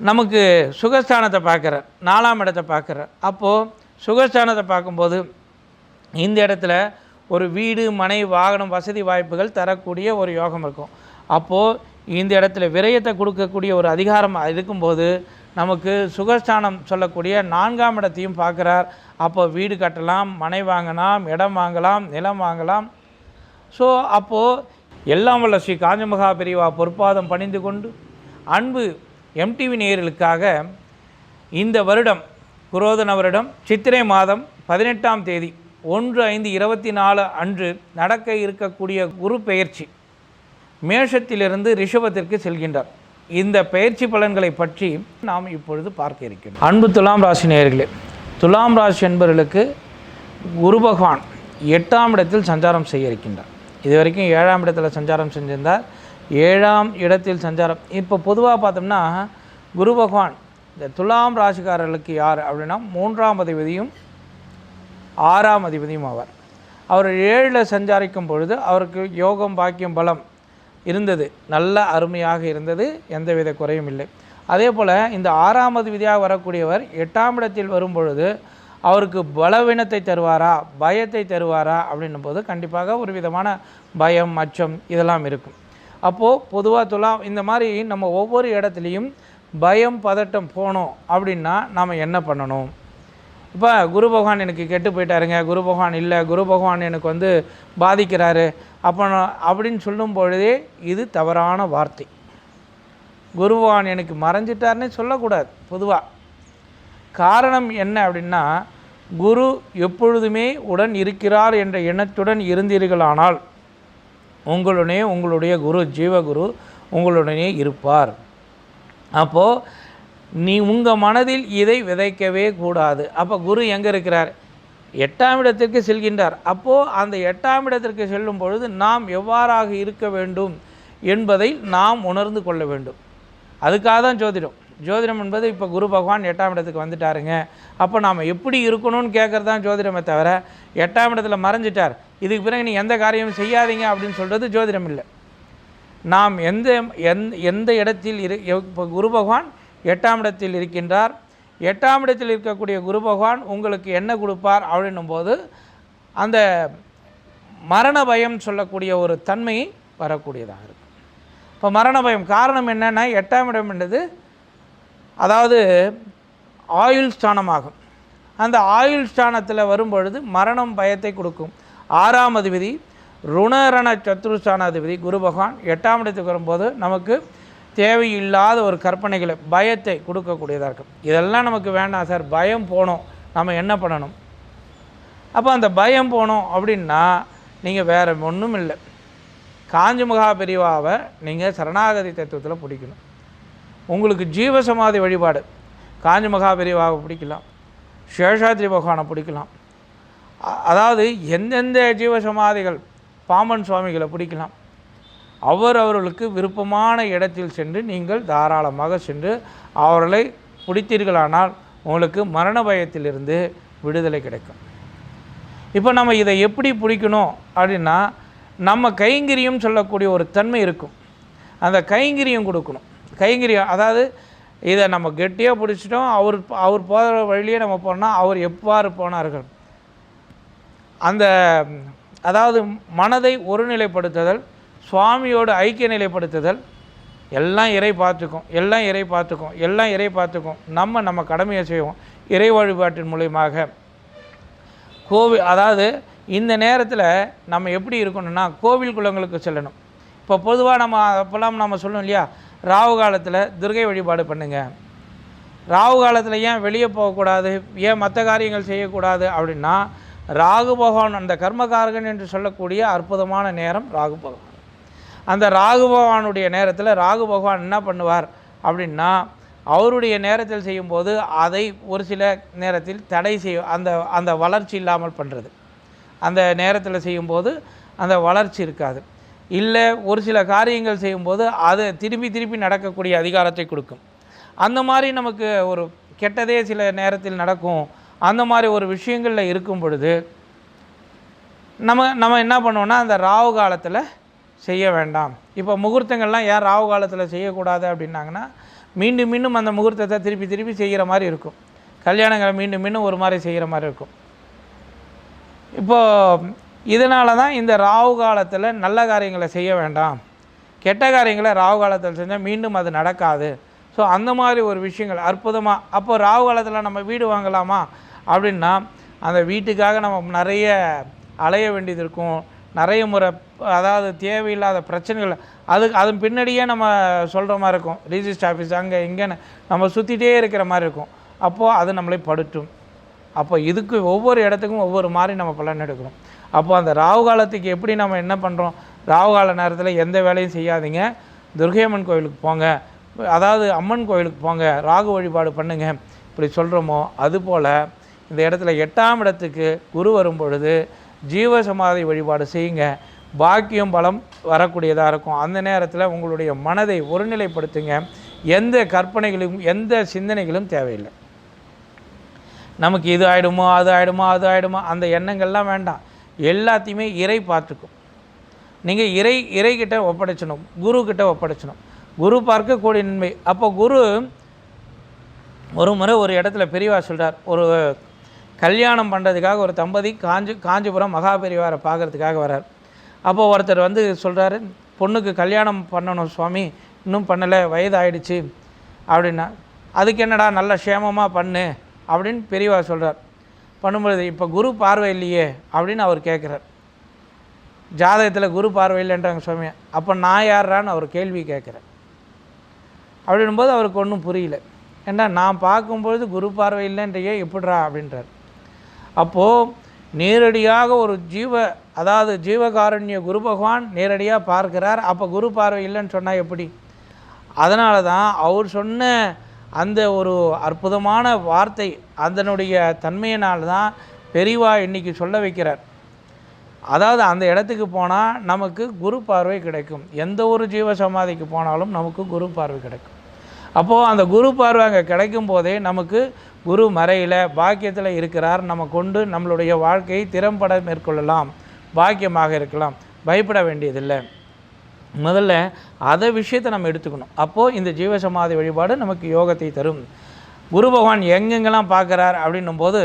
நமக்கு சுகஸ்தானத்தை பார்க்குறார் நாலாம் இடத்தை பார்க்குறார் அப்போது சுகஸ்தானத்தை பார்க்கும்போது இந்த இடத்துல ஒரு வீடு மனை வாகனம் வசதி வாய்ப்புகள் தரக்கூடிய ஒரு யோகம் இருக்கும். அப்போது இந்த இடத்துல விரயத்தை கொடுக்கக்கூடிய ஒரு அதிகாரம் இருக்கும்போது நமக்கு சுகஸ்தானம் சொல்லக்கூடிய நான்காம் இடத்தையும் பார்க்குறார். அப்போ வீடு கட்டலாம் மனை வாங்கலாம் இடம் வாங்கலாம் நிலம் வாங்கலாம். ஸோ அப்போது எல்லாம் வல்ல ஸ்ரீ காஞ்சமகா பெரியவா பொற்பாதம் பணிந்து கொண்டு அன்பு எம்டிவி நேயர்களுக்காக இந்த வருடம் குரோதன வருடம் சித்திரை மாதம் பதினெட்டாம் தேதி ஒன்று ஐந்து இருபத்தி நாலு அன்று நடக்க இருக்கக்கூடிய குரு பெயர்ச்சி மேஷத்திலிருந்து ரிஷபத்திற்கு செல்கின்றார். இந்த பயிற்சி பலன்களை பற்றி நாம் இப்பொழுது பார்க்க இருக்கிறோம் அன்பு துலாம் ராசி நேயர்களே துலாம் ராசி என்பவர்களுக்கு குரு பகவான் எட்டாம் இடத்தில் சஞ்சாரம் செய்ய இருக்கின்றார். இது வரைக்கும் ஏழாம் இடத்தில் சஞ்சாரம் செஞ்சிருந்தார். ஏழாம் இடத்தில் சஞ்சாரம். இப்போ பொதுவாக பார்த்தோம்னா குரு பகவான் இந்த துலாம் ராசிக்காரர்களுக்கு யார் அப்படின்னா மூன்றாம் அதிபதியும் ஆறாம் அதிபதியும் ஆவார். அவர் ஏழில் சஞ்சாரிக்கும் பொழுது அவருக்கு யோகம் பாக்கியம் பலம் இருந்தது. நல்ல அருமையாக இருந்தது. எந்தவித குறையும் இல்லை. அதே போல் இந்த ஆறாம் அதிபதியாக வரக்கூடியவர் எட்டாம் இடத்தில் வரும் பொழுது அவருக்கு பலவீனத்தை தருவாரா பயத்தை தருவாரா அப்படின்னும் போது கண்டிப்பாக ஒரு விதமான பயம் அச்சம் இதெல்லாம் இருக்கும். அப்போது பொதுவாக துலாம் இந்த மாதிரி நம்ம ஒவ்வொரு இடத்துலையும் பயம் பதட்டம் போனோம் அப்படின்னா நாம் என்ன பண்ணணும்? இப்போ குரு பகவான் எனக்கு கெட்டு போயிட்டாருங்க குரு பகவான் இல்லை குரு பகவான் எனக்கு வந்து பாதிக்கிறாரு அப்போ அப்படின்னு சொல்லும் பொழுதே இது தவறான வார்த்தை. குரு பகவான் எனக்கு மறைஞ்சிட்டாருன்னே சொல்லக்கூடாது பொதுவாக காரணம் என்ன அப்படின்னா குரு எப்பொழுதுமே உடன் இருக்கிறார் என்ற எண்ணத்துடன் இருந்தீர்களானால் உங்களுடனே உங்களுடைய குரு ஜீவகுரு உங்களுடனே இருப்பார். அப்போது நீ உங்கள் மனதில் இதை விதைக்கவே கூடாது. அப்போ குரு எங்கே இருக்கிறார்? எட்டாம் இடத்திற்கு செல்கின்றார். அப்போது அந்த எட்டாம் இடத்திற்கு செல்லும் பொழுது நாம் எவ்வாறாக இருக்க வேண்டும் என்பதை நாம் உணர்ந்து கொள்ள வேண்டும். அதுக்காக தான் ஜோதிடம். ஜோதிடம் என்பது இப்போ குரு பகவான் எட்டாம் இடத்துக்கு வந்துட்டாருங்க. அப்போ நாம் எப்படி இருக்கணும்னு கேட்குறது தான் ஜோதிடமே தவிர எட்டாம் இடத்துல மறைஞ்சிட்டார். இதுக்கு பிறகு நீ எந்த காரியமும் செய்யாதீங்க அப்படின்னு சொல்கிறது ஜோதிடம் இல்லை நாம் எந்த எந் எந்த இடத்தில் இரு இப்போ குரு பகவான் எட்டாம் இடத்தில் இருக்கின்றார். எட்டாம் இடத்தில் இருக்கக்கூடிய குரு பகவான் உங்களுக்கு என்ன கொடுப்பார் அப்படின்னும் போது அந்த மரண பயம் சொல்லக்கூடிய ஒரு தன்மை வரக்கூடியதாக இருக்கும். இப்போ மரண பயம் காரணம் என்னென்னா எட்டாம் இடம் என்றது அதாவது ஆயுள் ஸ்தானமாகும். அந்த ஆயுள் ஸ்தானத்தில் வரும்பொழுது மரணம் பயத்தை கொடுக்கும். ஆறாம் அதிபதி ருணரண சத்ருஸ்தானாதிபதி குரு பகவான். எட்டாம் இடத்துக்கு வரும்போது நமக்கு தேவையில்லாத ஒரு கற்பனைகளை பயத்தை கொடுக்கக்கூடியதாக இருக்கும். இதெல்லாம் நமக்கு வேண்டாம் சார். பயம் போகணும் நம்ம என்ன பண்ணணும்? அப்போ அந்த பயம் போனோம் அப்படின்னா நீங்கள் வேறு ஒன்றும் இல்லை. காஞ்சி மகா பிரிவாவை நீங்கள் சரணாகதி தத்துவத்தில் பிடிக்கணும். உங்களுக்கு ஜீவசமாதி வழிபாடு காஞ்சி மகா பிரிவாவை பிடிக்கலாம். சேஷாத்ரி பகவானை பிடிக்கலாம். அதாவது எந்தெந்த ஜீவசமாதிகள் பாம்பன் சுவாமிகளை பிடிக்கலாம். அவர் அவர்களுக்கு விருப்பமான இடத்தில் சென்று நீங்கள் தாராளமாக சென்று அவர்களை பிடித்தீர்களானால் உங்களுக்கு மரண பயத்திலிருந்து விடுதலை கிடைக்கும். இப்போ நம்ம இதை எப்படி பிடிக்கணும் அப்படின்னா நம்ம கைங்கிரியும் சொல்லக்கூடிய ஒரு தன்மை இருக்கும். அந்த கைங்கிரியும் கொடுக்கணும். கைங்கிரியம் அதாவது இதை நம்ம கெட்டியாக பிடிச்சிட்டோம் அவர் அவர் போகிற வழியே நம்ம போனால் அவர் எவ்வாறு போனார்கள்? அந்த அதாவது மனதை ஒருநிலைப்படுத்துதல் சுவாமியோடு ஐக்கிய நிலைப்படுத்துதல் எல்லாம் இறை பார்த்துக்கும் எல்லாம் இறை பார்த்துக்கும் எல்லாம் இறை பார்த்துக்கும். நம்ம நம்ம கடமையை செய்வோம். இறை வழிபாட்டின் மூலியமாக. கோவில் அதாவது இந்த நேரத்தில் நம்ம எப்படி இருக்கணும்னா கோவில் குளங்களுக்கு செல்லணும். இப்போ பொதுவாக நம்ம அப்போல்லாம் நம்ம சொல்லணும் இல்லையா ராவு காலத்தில் துர்கை வழிபாடு பண்ணுங்கள் ராவு காலத்தில் ஏன் வெளியே போகக்கூடாது? ஏன் மற்ற காரியங்கள் செய்யக்கூடாது? அப்படின்னா ராகு பகவான் அந்த கர்மகாரகன் என்று சொல்லக்கூடிய அற்புதமான நேரம் ராகு பகவான். அந்த ராகு பகவானுடைய நேரத்தில் ராகு பகவான் என்ன பண்ணுவார் அப்படின்னா அவருடைய நேரத்தில் செய்யும்போது அதை ஒரு சில நேரத்தில் தடை செய்ய அந்த அந்த வளர்ச்சி இல்லாமல் பண்ணுறது அந்த நேரத்தில் செய்யும்போது அந்த வளர்ச்சி இருக்காது. இல்லை ஒரு சில காரியங்கள் செய்யும்போது அது திரும்பி திரும்பி நடக்கக்கூடிய அதிகாரத்தை கொடுக்கும். அந்த மாதிரி நமக்கு ஒரு கெட்டதே சில நேரத்தில் நடக்கும். அந்த மாதிரி ஒரு விஷயங்களில் இருக்கும் பொழுது நம்ம நம்ம என்ன பண்ணுவோம்னா அந்த ராவு காலத்தில் செய்ய வேண்டாம். இப்போ முகூர்த்தங்கள்லாம் ஏன் ராவு காலத்தில் செய்யக்கூடாது அப்படின்னாங்கன்னா மீண்டும் மீண்டும் அந்த முகூர்த்தத்தை திருப்பி திருப்பி செய்கிற மாதிரி இருக்கும். கல்யாணங்களை மீண்டும் மீண்டும் ஒரு மாதிரி செய்கிற மாதிரி இருக்கும். இப்போது இதனால தான் இந்த ராவு காலத்தில் நல்ல காரியங்களை செய்ய வேண்டாம். கெட்ட காரியங்களை ராவு காலத்தில் செஞ்சால் மீண்டும் அது நடக்காது. ஸோ அந்த மாதிரி ஒரு விஷயங்கள் அற்புதமாக அப்போ ராகு காலத்தில் நம்ம வீடு வாங்கலாமா? அப்படின்னா அந்த வீட்டுக்காக நம்ம நிறைய அலைய வேண்டியது இருக்கும். நிறைய முறை அதாவது தேவையில்லாத பிரச்சனைகள் அதுக்கு அதன் பின்னாடியே நம்ம சொல்கிற மாதிரி இருக்கும். ரிஜிஸ்டர் ஆஃபீஸ் அங்கே இங்கேன்னு நம்ம சுற்றிட்டே இருக்கிற மாதிரி இருக்கும். அப்போது அது நம்மளை படுட்டும் அப்போ இதுக்கு ஒவ்வொரு இடத்துக்கும் ஒவ்வொரு மாதிரி நம்ம பலன் எடுக்கணும். அப்போ அந்த ராகு காலத்துக்கு எப்படி நம்ம என்ன பண்ணுறோம் ராகு கால நேரத்தில் எந்த வேலையும் செய்யாதீங்க. துர்கையம்மன் கோயிலுக்கு போங்க. அதாவது அம்மன் கோயிலுக்கு போங்க. ராகு வழிபாடு பண்ணுங்க. இப்படி சொல்கிறோமோ அதுபோல் இந்த இடத்துல எட்டாம் இடத்துக்கு குரு வரும் பொழுது ஜீவ சமாதி வழிபாடு செய்யுங்க. பாக்கியம் பலம் வரக்கூடியதாக இருக்கும். அந்த நேரத்தில் உங்களுடைய மனதை ஒருநிலைப்படுத்துங்க. எந்த கற்பனைகளும் எந்த சிந்தனைகளும் தேவையில்லை. நமக்கு இது ஆகிடுமோ அது ஆகிடுமோ அது ஆகிடுமோ அந்த எண்ணங்கள்லாம் வேண்டாம். எல்லாத்தையுமே இறை பார்த்துக்கும். நீங்கள் இறை இறைக்கிட்ட ஒப்படைச்சணும் குரு கிட்ட ஒப்படைச்சணும் குரு பார்க்கக்கூடிய நன்மை. அப்போ குரு ஒரு முறை ஒரு இடத்துல பெரியவா சொல்கிறார் ஒரு கல்யாணம் பண்ணுறதுக்காக ஒரு தம்பதி காஞ்சி காஞ்சிபுரம் மகாபெரிவாரை பார்க்குறதுக்காக பார்க்கறதுக்காக வரார் அப்போது ஒருத்தர் வந்து சொல்கிறாரு பொண்ணுக்கு கல்யாணம் பண்ணணும் சுவாமி இன்னும் பண்ணலை வயது ஆயிடுச்சு அப்படின்னா அதுக்கு என்னடா நல்ல க்ஷேமமாக பண்ணு அப்படின்னு பெரியவா சொல்கிறார் பண்ணும்பொழுது இப்போ குரு பார்வை இல்லையே அப்படின்னு அவர் கேட்குறார் ஜாதகத்தில் குரு பார்வை இல்லைன்றாங்க சுவாமி. அப்போ நான் யார்றான்னு அவர் கேள்வி கேட்குறேன் அப்படின்னும்போது அவருக்கு ஒன்றும் புரியல. ஏன்னா நான் பார்க்கும்பொழுது குரு பார்வை இல்லைன்றையே எப்படிறா அப்படின்றார். அப்போது நேரடியாக ஒரு ஜீவ அதாவது ஜீவகாருண்ய குரு பகவான் நேரடியாக பார்க்கிறார். அப்போ குரு பார்வை இல்லைன்னு சொன்னால் எப்படி? அதனால தான் அவர் சொன்ன அந்த ஒரு அற்புதமான வார்த்தை அதனுடைய தன்மையினால் தான் பெரிவா இன்னைக்கு சொல்ல வைக்கிறார். அதாவது அந்த இடத்துக்கு போனால் நமக்கு குரு பார்வை கிடைக்கும். எந்த ஒரு ஜீவ சமாதிக்கு போனாலும் நமக்கு குரு பார்வை கிடைக்கும். அப்போது அந்த குரு பார்வை அங்கே கிடைக்கும் போதே நமக்கு குரு மறையில் பாக்கியத்தில் இருக்கிறார். நம்ம கொண்டு நம்மளுடைய வாழ்க்கையை திறம்பட மேற்கொள்ளலாம். பாக்கியமாக இருக்கலாம். பயப்பட வேண்டியதில்லை. முதல்ல அதை விஷயத்தை நம்ம எடுத்துக்கணும். அப்போது இந்த ஜீவசமாதி வழிபாடு நமக்கு யோகத்தை தரும். குரு பகவான் எங்கெங்கெல்லாம் பார்க்குறார் அப்படின்னும் போது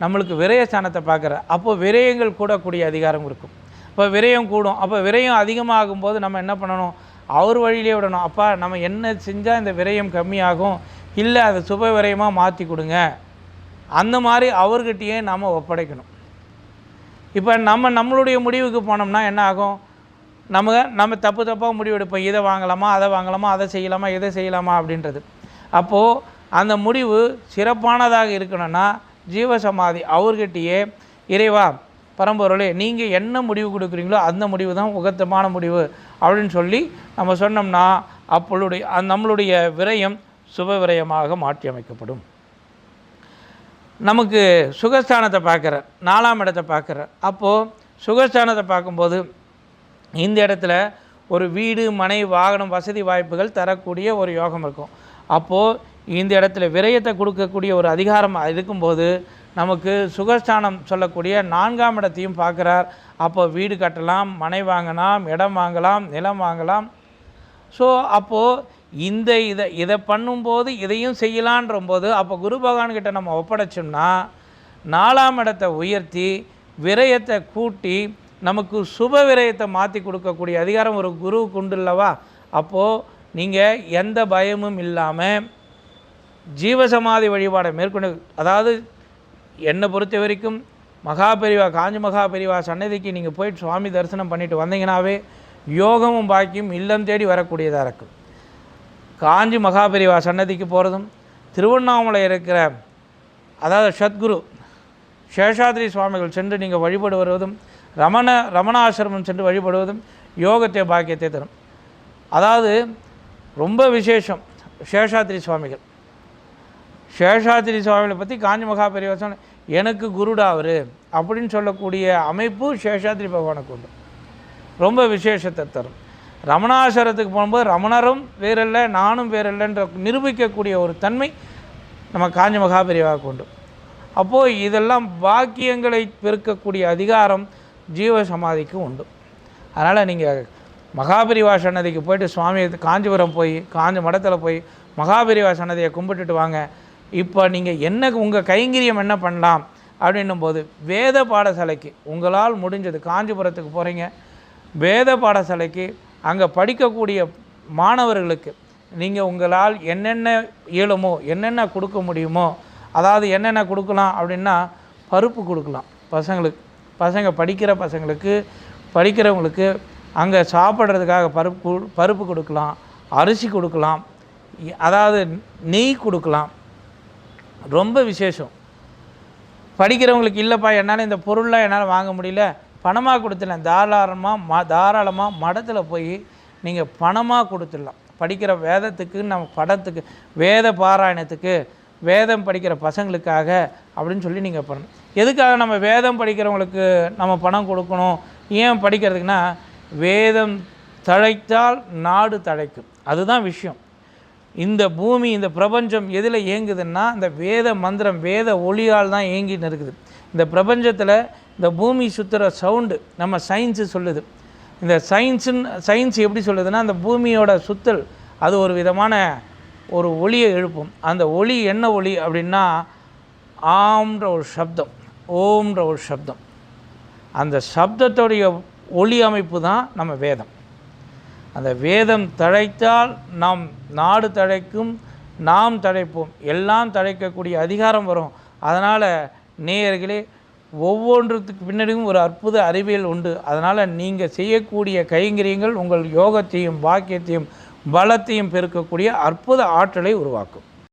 நம்மளுக்கு விரயஸ்தானத்தை பார்க்குறார். அப்போது விரயங்கள் கூடக்கூடிய அதிகாரம் இருக்கும். இப்போ விரயம் கூடும். அப்போ விரயம் அதிகமாகும் போது நம்ம என்ன பண்ணணும்? அவர் வழியிலே விடணும். அப்பா நம்ம என்ன செஞ்சால் இந்த விரயம் கம்மியாகும்? இல்லை அதை சுப விரயமாக மாற்றி கொடுங்க. அந்த மாதிரி அவர்கிட்டயே நாம் ஒப்படைக்கணும். இப்போ நம்ம நம்மளுடைய முடிவுக்கு போனோம்னா என்ன ஆகும்? நம்ம நம்ம தப்பு தப்பாக முடிவெடுப்போம். இதை வாங்கலாமா அதை வாங்கலாமா அதை செய்யலாமா இதை செய்யலாமா அப்படின்றது. அப்போது அந்த முடிவு சிறப்பானதாக இருக்கணும்னா ஜீவசமாதி அவர்கிட்டயே இறைவா பரம்பொருளே நீங்கள் என்ன முடிவு கொடுக்குறீங்களோ அந்த முடிவு தான் உகத்தமான முடிவு அப்படின்னு சொல்லி நம்ம சொன்னோம்னா அப்பளுடைய அந்த நம்மளுடைய விரயம் சுப விரயமாக மாற்றி அமைக்கப்படும் நமக்கு சுகஸ்தானத்தை பார்க்குற நாலாம் இடத்தை பார்க்குற அப்போது சுகஸ்தானத்தை பார்க்கும்போது இந்த இடத்துல ஒரு வீடு மனை வாகனம் வசதி வாய்ப்புகள் தரக்கூடிய ஒரு யோகம் இருக்கும். அப்போது இந்த இடத்துல விரயத்தை கொடுக்கக்கூடிய ஒரு அதிகாரம் இருக்கும்போது நமக்கு சுகஸ்தானம் சொல்லக்கூடிய நான்காம் இடத்தையும் பார்க்குறார். அப்போ வீடு கட்டலாம் மனை வாங்கலாம் இடம் வாங்கலாம் நிலம் வாங்கலாம். ஸோ அப்போது இந்த இதை இதை பண்ணும்போது இதையும் செய்யலான்ற போது அப்போ குரு பகவான்கிட்ட நம்ம ஒப்படைச்சோம்னா நாலாம் இடத்தை உயர்த்தி விரயத்தை கூட்டி நமக்கு சுப விரயத்தை மாற்றி கொடுக்கக்கூடிய அதிகாரம் ஒரு குருவுக்கு உண்டு இல்லவா அப்போது நீங்கள் எந்த பயமும் இல்லாமல் ஜீவசமாதி வழிபாடை மேற்கொண்டு அதாவது என்னை பொறுத்த வரைக்கும் மகாபெரிவா காஞ்சி மகாபெரிவா சன்னதிக்கு நீங்கள் போயிட்டு சுவாமி தரிசனம் பண்ணிட்டு வந்தீங்கன்னாவே யோகமும் பாக்கியம் இல்லம் தேடி வரக்கூடியதாக இருக்கும் காஞ்சி மகாபெரிவா சன்னதிக்கு போகிறதும் திருவண்ணாமலை இருக்கிற அதாவது சத்குரு சேஷாத்ரி சுவாமிகள் சென்று நீங்கள் வழிபடு வருவதும் ரமண ரமணாசிரமம் சென்று வழிபடுவதும் யோகத்தை பாக்கியத்தை தரும். அதாவது ரொம்ப விசேஷம் சேஷாத்ரி சுவாமிகள். சேஷாத்ரி சுவாமிகளை பற்றி காஞ்சி மகாபெரிவாசன் சொன்ன எனக்கு குருடா அவர் அப்படின்னு சொல்லக்கூடிய அமைப்பு சேஷாத்ரி பகவானுக்கு உண்டு. ரொம்ப விசேஷத்தை தரும். ரமணாசரத்துக்கு போகும்போது ரமணரும் வேறில்லை நானும் வேறில்லைன்ற நிரூபிக்கக்கூடிய ஒரு தன்மை நம்ம காஞ்சி மகாபெரிவாவுக்கு உண்டு. அப்போது இதெல்லாம் பாக்கியங்களை பெருக்கக்கூடிய அதிகாரம் ஜீவ சமாதிக்கு உண்டு. அதனால் நீங்கள் மகாபிரிவா சன்னதிக்கு போயிட்டு சுவாமி காஞ்சிபுரம் போய் காஞ்சி மடத்தில் போய் மகாபிரிவா சன்னதியை கும்பிட்டுட்டு வாங்க. இப்போ நீங்கள் என்ன உங்கள் கைங்கரியம் என்ன பண்ணலாம் அப்படின்னும் போது வேத பாடசாலைக்கு உங்களால் முடிஞ்சது காஞ்சிபுரத்துக்கு போகிறீங்க வேத பாடசாலைக்கு அங்கே படிக்கக்கூடிய மாணவர்களுக்கு நீங்கள் உங்களால் என்னென்ன இயலுமோ என்னென்ன கொடுக்க முடியுமோ அதாவது என்னென்ன கொடுக்கலாம் அப்படின்னா பருப்பு கொடுக்கலாம். பசங்களுக்கு பசங்க படிக்கிற பசங்களுக்கு படிக்கிறவங்களுக்கு அங்கே சாப்பிட்றதுக்காக பருப்பு கு- பருப்பு கொடுக்கலாம் அரிசி கொடுக்கலாம் அதாவது நெய் கொடுக்கலாம். ரொம்ப விசேஷம். படிக்கிறவங்களுக்கு இல்லைப்பா என்னால் இந்த பொருள்லாம் என்னால் வாங்க முடியல பணமாக கொடுத்துடலாம். தாராளமாக ம தாராளமாக மடத்தில் போய் நீங்கள் பணமாக கொடுத்துடலாம். படிக்கிற வேதத்துக்கு நம்ம படத்துக்கு வேத பாராயணத்துக்கு வேதம் படிக்கிற பசங்களுக்காக அப்படின்னு சொல்லி நீங்கள் பண்ணணும். எதுக்காக நம்ம வேதம் படிக்கிறவங்களுக்கு நம்ம பணம் கொடுக்கணும்? ஏன் படிக்கிறதுக்குன்னா வேதம் தழைத்தால் நாடு தழைக்கும். அதுதான் விஷயம். இந்த பூமி இந்த பிரபஞ்சம் எதில் இயங்குதுன்னா இந்த வேத மந்திரம் வேத ஒளியால் தான் இயங்கின்னு இருக்குது. இந்த பிரபஞ்சத்தில் இந்த பூமி சுற்றுற சவுண்டு நம்ம சயின்ஸு சொல்லுது. இந்த சயின்ஸுன்னு சயின்ஸ் எப்படி சொல்லுதுன்னா அந்த பூமியோட சுத்தல் அது ஒரு விதமான ஒரு ஒளியை எழுப்பும். அந்த ஒளி என்ன ஒளி அப்படின்னா ஆம்ன்ற ஒரு சப்தம் ஓம்ன்ற ஒரு சப்தம். அந்த சப்தத்துடைய ஒளி அமைப்பு தான் நம்ம வேதம். அந்த வேதம் தழைத்தால் நாம் நாடு தழைக்கும் நாம் தழைப்போம். எல்லாம் தழைக்கக்கூடிய அதிகாரம் வரும். அதனால் நேயர்களே ஒவ்வொன்றுத்துக்கு பின்னாடியும் ஒரு அற்புத அறிவியல் உண்டு. அதனால் நீங்கள் செய்யக்கூடிய கைங்கரியங்கள் உங்கள் யோகத்தையும் பாக்கியத்தையும் பலத்தையும் பெருக்கக்கூடிய அற்புத ஆற்றலை உருவாக்கும்.